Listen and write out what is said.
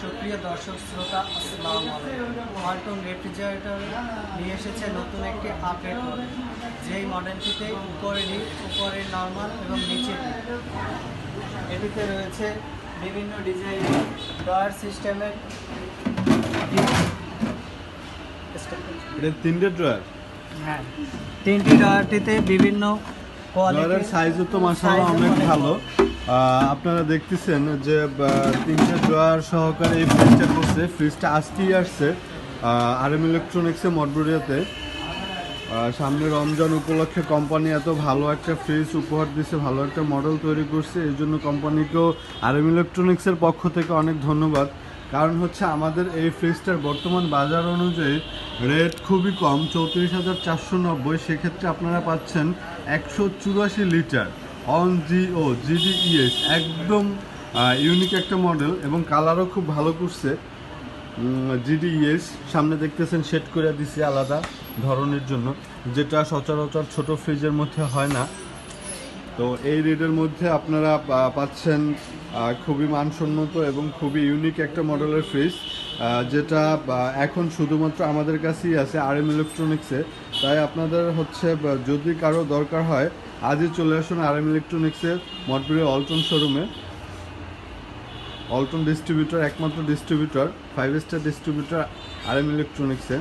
সুপ্রিয় দর্শক শ্রোতা আসসালাম ওয়ালটন রেফ্রিজারেটর নিয়ে এসেছে নতুন একটি আপডেট মডেল যেই মডেলটিতে উপরে উপরে নর্মাল এবং নিচে এটিতে রয়েছে বিভিন্ন ডিজাইনের ডয়ার সিস্টেমের এটা তিনটে ড্রয়ার হ্যাঁ তিনটি ডয়ারটিতে বিভিন্ন কোয়ালিটির সাইজও তো মাসাল্লাহ অনেক ভালো। আপনারা দেখতেছেন যে তিনটে ড্রয়ার সহকারে এই ফ্রিজটা করছে ফ্রিজটা আজকেই আসছে আর এম ইলেকট্রনিক্সে মডবুরিয়াতে সামনে রমজান উপলক্ষে কোম্পানি এত ভালো একটা ফ্রিজ উপহার দিছে, ভালো একটা মডেল তৈরি করছে, এই জন্য কোম্পানিকেও আর এম ইলেকট্রনিক্সের পক্ষ থেকে অনেক ধন্যবাদ। কারণ হচ্ছে আমাদের এই ফ্রিজটার বর্তমান বাজার অনুযায়ী রেট খুবই কম, চৌত্রিশ হাজার চারশো নব্বই। সেক্ষেত্রে আপনারা পাচ্ছেন একশো চুরাশি লিটার। অন জিও জিডিইএস একদম ইউনিক একটা মডেল এবং কালারও খুব ভালো করছে। জিডিএস সামনে দেখতেছেন সেট করে দিছে আলাদা ধরনের জন্য, যেটা সচরাচর ছোট ফ্রিজের মধ্যে হয় না। তো এই রেটের মধ্যে আপনারা পাচ্ছেন খুবই মানসম্মত এবং খুবই ইউনিক একটা মডেলের ফ্রিজ যেটা এখন শুধুমাত্র আমাদের কাছেই আছে আর এম ইলেকট্রনিক্সে তাই আপনাদের হচ্ছে যদি কারও দরকার হয়, আজই চলে আসুন আর এম ইলেকট্রনিক্সের মঠপুরের অল্টন শোরুমে অল্টন ডিস্ট্রিবিউটর একমাত্র distributor five star distributor R M ইলেকট্রনিক্সে